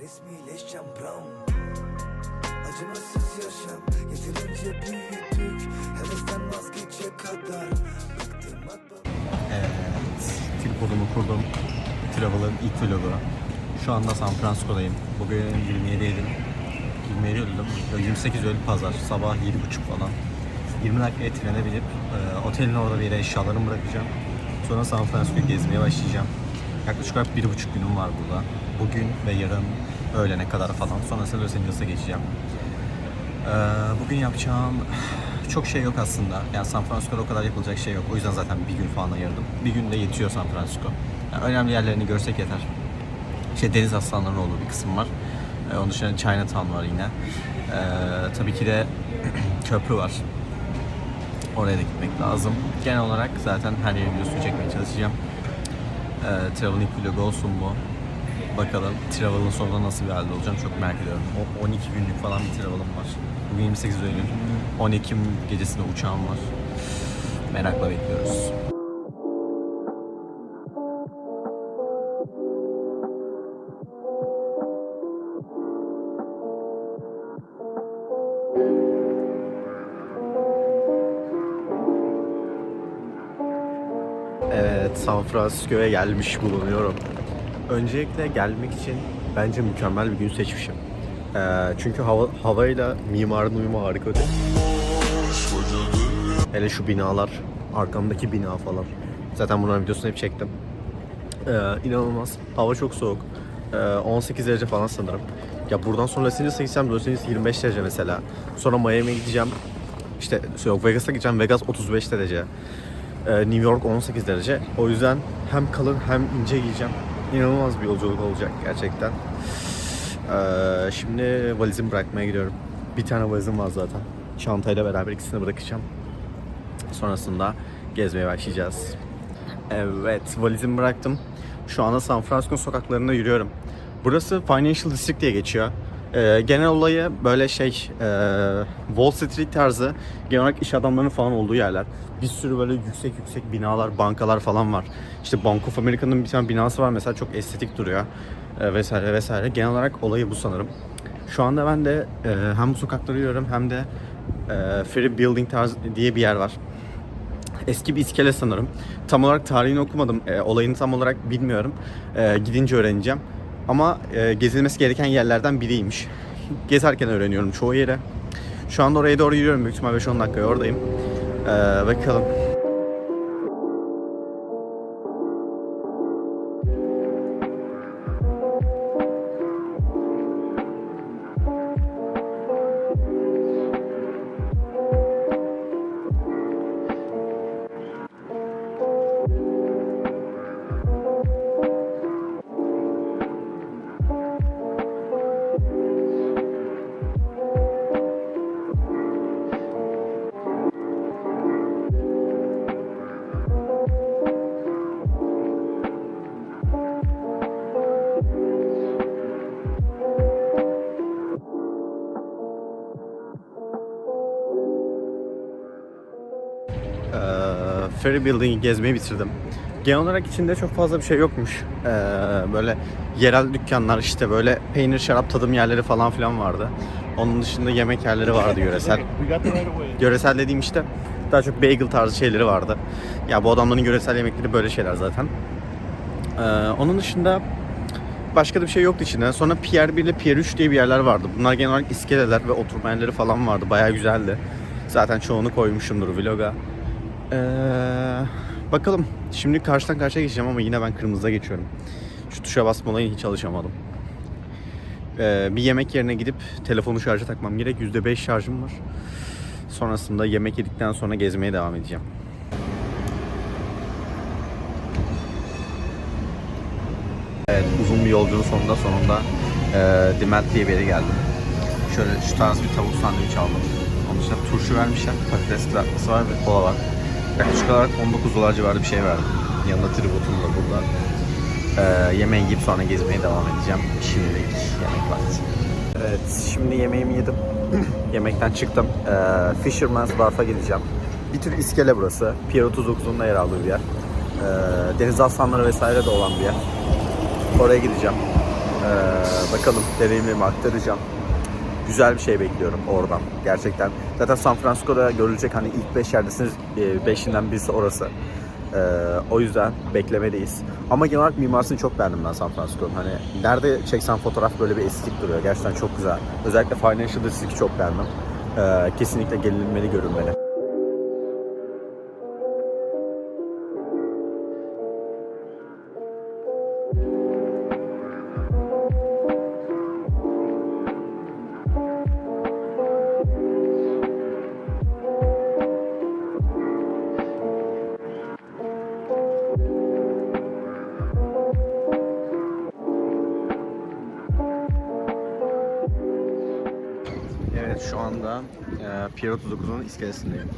resmileşeceğim bram Acımasız yaşam yeterince büyüdük Hevesten vazgeçe kadar Evet, tripodumu kurdum. Travel'ın ilk vlogu. Şu anda San Francisco'dayım. Bugün 27 Eylül. 27 Eylül değil mi? 28 Eylül pazar. Sabah 7.30 falan. 20 dakikaya trene binip e, otelin orada bir yere eşyalarımı bırakacağım. Sonra San Francisco'yu gezmeye başlayacağım. Yaklaşık olarak bir buçuk günüm var burada. Bugün ve yarın öğlene kadar falan. Sonrasında Los Angeles'a geçeceğim. Ee, bugün yapacağım çok şey yok aslında. Yani San Francisco'da o kadar yapılacak şey yok. O yüzden zaten bir gün falan ayırdım. Bir günde yetiyor San Francisco. Yani önemli yerlerini görsek yeter. İşte deniz aslanlarının olduğu bir kısım var. Ee, onun dışında Chinatown var yine. Ee, tabii ki de köprü var. Oraya da gitmek lazım. Genel olarak zaten her yerin videosunu çekmeye çalışacağım. Ee, Travel ilk vlog olsun bu. Bakalım Travel'ın sonunda nasıl bir halde olacağım çok merak ediyorum. O 12 günlük falan bir Travel'ım var. Bugün 28 Eylül. 10 Ekim gecesinde uçağım var. Merakla bekliyoruz. Evet, San Francisco'ya gelmiş bulunuyorum. Öncelikle gelmek için bence mükemmel bir gün seçmişim. Ee, çünkü hava, havayla mimarın uyumu harika öte. Hele şu binalar, arkamdaki bina falan. Zaten bunların videosunu hep çektim. Ee, inanılmaz. Hava çok soğuk. Ee, 18 derece falan sanırım. Ya buradan sonra Los Angeles'a gideceğim. Los Angeles 25 derece mesela. Sonra Miami'ye gideceğim. İşte yok Vegas'a gideceğim. Vegas 35 derece. Ee, New York 18 derece. O yüzden hem kalın hem ince giyeceğim. İnanılmaz bir yolculuk olacak gerçekten. Ee, şimdi valizimi bırakmaya gidiyorum. Bir tane valizim var zaten. Çantayla beraber ikisini bırakacağım. Sonrasında gezmeye başlayacağız. Evet, valizimi bıraktım. Şu anda San Francisco sokaklarında yürüyorum. Burası Financial District diye geçiyor. Ee, genel olayı böyle şey e, Wall Street tarzı genel olarak iş adamlarının falan olduğu yerler. Bir sürü böyle yüksek yüksek binalar, bankalar falan var. İşte Bank of America'nın bir tane binası var mesela çok estetik duruyor e, vesaire vesaire. Genel olarak olayı bu sanırım. Şu anda ben de e, hem bu sokakları yürüyorum hem de e, Ferry Building tarzı diye bir yer var. Eski bir iskele sanırım. Tam olarak tarihini okumadım. E, olayını tam olarak bilmiyorum. E, gidince öğreneceğim. Ama e, gezilmesi gereken yerlerden biriymiş. Gezerken öğreniyorum çoğu yere. Şu anda oraya doğru yürüyorum. Büyük ihtimal 5-10 dakika oradayım. E, bakalım. Ferry Building'i gezmeyi bitirdim. Genel olarak içinde çok fazla bir şey yokmuş. Ee, böyle yerel dükkanlar işte böyle peynir şarap tadım yerleri falan filan vardı. Onun dışında yemek yerleri vardı yöresel. Yöresel dediğim işte daha çok bagel tarzı şeyleri vardı. Ya bu adamların yöresel yemekleri böyle şeyler zaten. Ee, onun dışında başka da bir şey yoktu içinde. Sonra Pier 1 ile Pier 3 diye bir yerler vardı. Bunlar genel olarak iskeleler ve oturma yerleri falan vardı. Bayağı güzeldi. Zaten çoğunu koymuşumdur vloga. Ee, bakalım. Şimdi karşıdan karşıya geçeceğim ama yine ben kırmızıda geçiyorum. Şu tuşa basma hiç alışamadım. Ee, bir yemek yerine gidip telefonu şarja takmam gerek. %5 şarjım var. Sonrasında yemek yedikten sonra gezmeye devam edeceğim. Evet, uzun bir yolculuğun sonunda sonunda e, Dimelt diye bir yere geldim. Şöyle şu tarz bir tavuk sandviç aldım. Onun dışında turşu vermişler, patates kızartması var ve kola var. Yaklaşık olarak 19 dolar civarı bir şey verdim. Yanında tributum da burada. E, yemeği yiyip sonra gezmeye devam edeceğim. Şimdilik yemek vakti. Evet, şimdi yemeğimi yedim. Yemekten çıktım. E, Fisherman's Wharf'a gideceğim. Bir tür iskele burası. Pier 39'un da yer aldığı bir yer. E, deniz aslanları vesaire de olan bir yer. Oraya gideceğim. Ee, Bakalım deneyimlerimi aktaracağım. Güzel bir şey bekliyorum oradan gerçekten. Zaten San Francisco'da görülecek hani ilk 5 yerdesiniz 5'inden birisi orası. Ee, o yüzden beklemedeyiz. Ama genel olarak mimarisini çok beğendim ben San Francisco'nun. Hani nerede çeksen fotoğraf böyle bir estetik duruyor. Gerçekten çok güzel. Özellikle Financial District'i çok beğendim. Ee, kesinlikle gelinmeli, görünmeli. Şu anda e, Pier 39'un iskelesindeyim.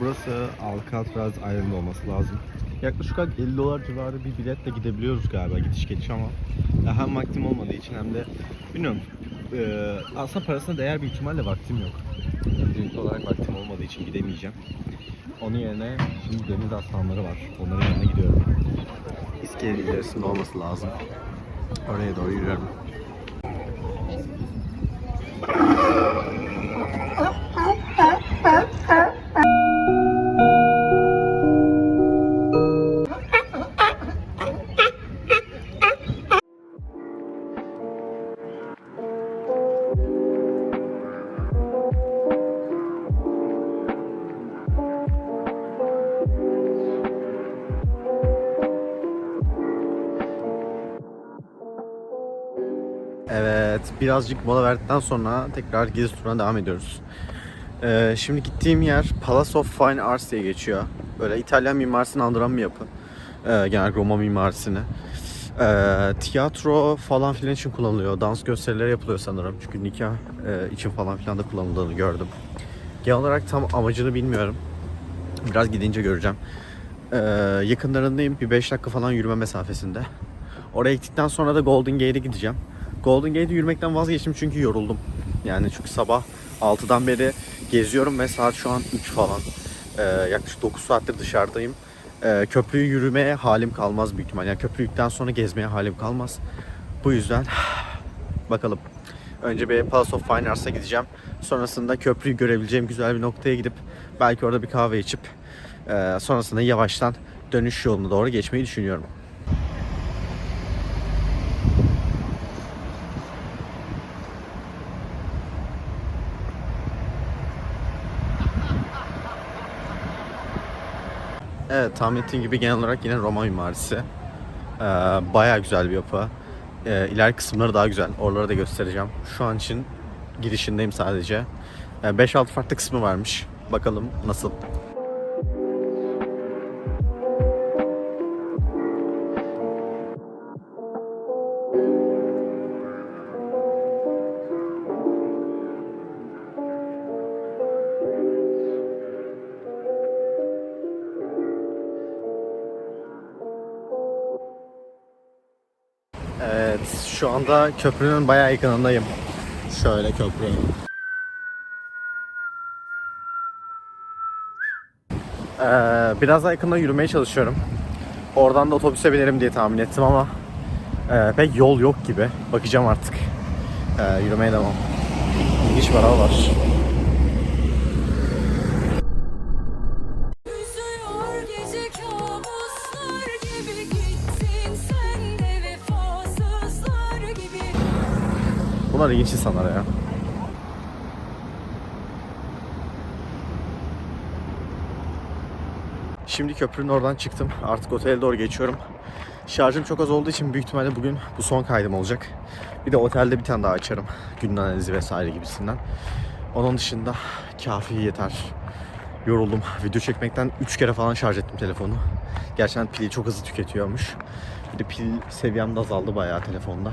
Burası Alcatraz Island olması lazım. Yaklaşık olarak 50 dolar civarı bir biletle gidebiliyoruz galiba gidiş geliş ama ya hem vaktim olmadığı için hem de bilmiyorum e, aslında parasına değer bir ihtimalle vaktim yok. Öncelikli olarak vaktim olmadığı için gidemeyeceğim. Onun yerine şimdi deniz aslanları var. Onların yanına gidiyorum. İskele ilerisinde olması lazım. Oraya doğru yürüyorum. Birazcık mola verdikten sonra tekrar gezi turuna devam ediyoruz. Ee, şimdi gittiğim yer Palace of Fine Arts diye geçiyor. Böyle İtalyan mimarisini andıran bir yapı. Ee, genel Roma mimarisini. Ee, tiyatro falan filan için kullanılıyor. Dans gösterileri yapılıyor sanırım. Çünkü nikah e, için falan filan da kullanıldığını gördüm. Genel olarak tam amacını bilmiyorum. Biraz gidince göreceğim. Ee, yakınlarındayım. Bir 5 dakika falan yürüme mesafesinde. Oraya gittikten sonra da Golden Gate'e gideceğim. Golden Gate'e yürümekten vazgeçtim çünkü yoruldum. Yani çünkü sabah 6'dan beri geziyorum ve saat şu an 3 falan. Ee, yaklaşık 9 saattir dışarıdayım. Ee, köprüyü yürümeye halim kalmaz büyük ihtimal. Yani köprüyükten sonra gezmeye halim kalmaz. Bu yüzden bakalım. Önce bir Palace of Fine Arts'a gideceğim. Sonrasında köprüyü görebileceğim güzel bir noktaya gidip belki orada bir kahve içip e, sonrasında yavaştan dönüş yoluna doğru geçmeyi düşünüyorum. Evet tahmin ettiğim gibi genel olarak yine Roma mimarisi. Ee, bayağı güzel bir yapı. Ee, ileriki kısımları daha güzel. Oraları da göstereceğim. Şu an için girişindeyim sadece. Ee, 5-6 farklı kısmı varmış. Bakalım nasıl. Evet şu anda köprünün bayağı yakınındayım. Şöyle köprü. Ee, biraz daha yakında yürümeye çalışıyorum. Oradan da otobüse binerim diye tahmin ettim ama e, pek yol yok gibi. Bakacağım artık. Ee, yürümeye devam. İlginç bir araba var. İlginç insanlar ya. Şimdi köprünün oradan çıktım. Artık otele doğru geçiyorum. Şarjım çok az olduğu için büyük ihtimalle bugün bu son kaydım olacak. Bir de otelde bir tane daha açarım. Gün analizi vesaire gibisinden. Onun dışında kafi yeter. Yoruldum. Video çekmekten 3 kere falan şarj ettim telefonu. Gerçekten pili çok hızlı tüketiyormuş. Bir de pil seviyem de azaldı bayağı telefonda.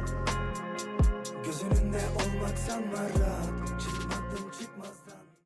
Gözünün de olmak sanma rahat. Çıkmadım çıkmazdan.